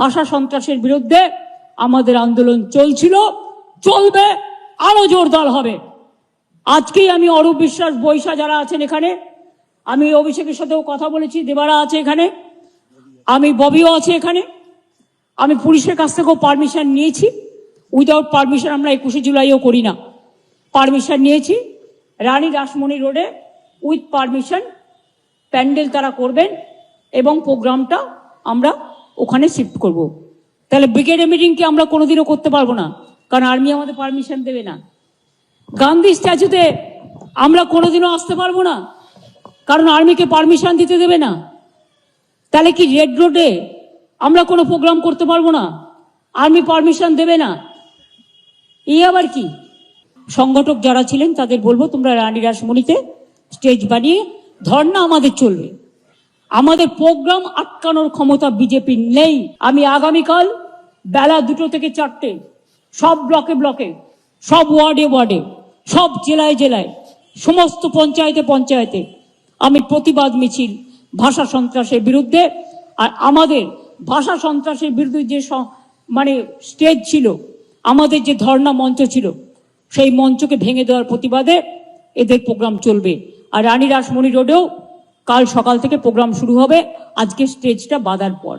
ভাষা সন্ত্রাসের বিরুদ্ধে আমাদের আন্দোলন চলছিল, চলবে, আরও জোরদার হবে। আজকেই আমি অরূপ বিশ্বাস বৈশা যারা আছেন এখানে, আমি অভিষেকের সাথেও কথা বলেছি, দেবারা আছে এখানে, আমি ববিও আছে এখানে, আমি পুলিশের কাছ থেকেও পারমিশন নিয়েছি। উইদাউট পারমিশন আমরা একুশে জুলাইও করি না। পারমিশন নিয়েছি। রানী রাসমণি রোডে উইথ পারমিশন প্যান্ডেল তারা করবেন এবং প্রোগ্রামটা আমরা ওখানে শিফট করব। তাহলে ব্রিগেডে মিটিংকে আমরা কোনোদিনও করতে পারব না? কারণ আর্মি আমাদের পারমিশন দেবে না। গান্ধী স্ট্যাচুতে আমরা কোনোদিনও আসতে পারব না। কারণ আর্মিকে পারমিশন দিতে দেবে না। তাহলে কি রেড রোডে আমরা কোনো প্রোগ্রাম করতে পারব না? আর্মি পারমিশন দেবে না। এই আবার কি? সংগঠক যারা ছিলেন তাদের বলব তোমরা রানী রাসমণিতে স্টেজ বানিয়ে ধর্ণা আমাদের চলবে। আমাদের প্রোগ্রাম আটকানোর ক্ষমতা বিজেপির নেই। আমি আগামীকাল বেলা দুটো থেকে চারটে, সব ব্লকে ব্লকে, সব ওয়ার্ডে ওয়ার্ডে, সব জেলায় জেলায়, সমস্ত পঞ্চায়েতে পঞ্চায়েতে আমি প্রতিবাদ মিছিল, ভাষা সন্ত্রাসের বিরুদ্ধে আর আমাদের ভাষা সন্ত্রাসের বিরুদ্ধে যে মানে স্টেজ ছিল, আমাদের যে ধর্ণা মঞ্চ ছিল, সেই মঞ্চকে ভেঙে দেওয়ার প্রতিবাদে এদের প্রোগ্রাম চলবে। আর রানী রাসমণি রোডেও কাল সকাল থেকে প্রোগ্রাম শুরু হবে। আজকে স্টেজটা বাঁধার পর।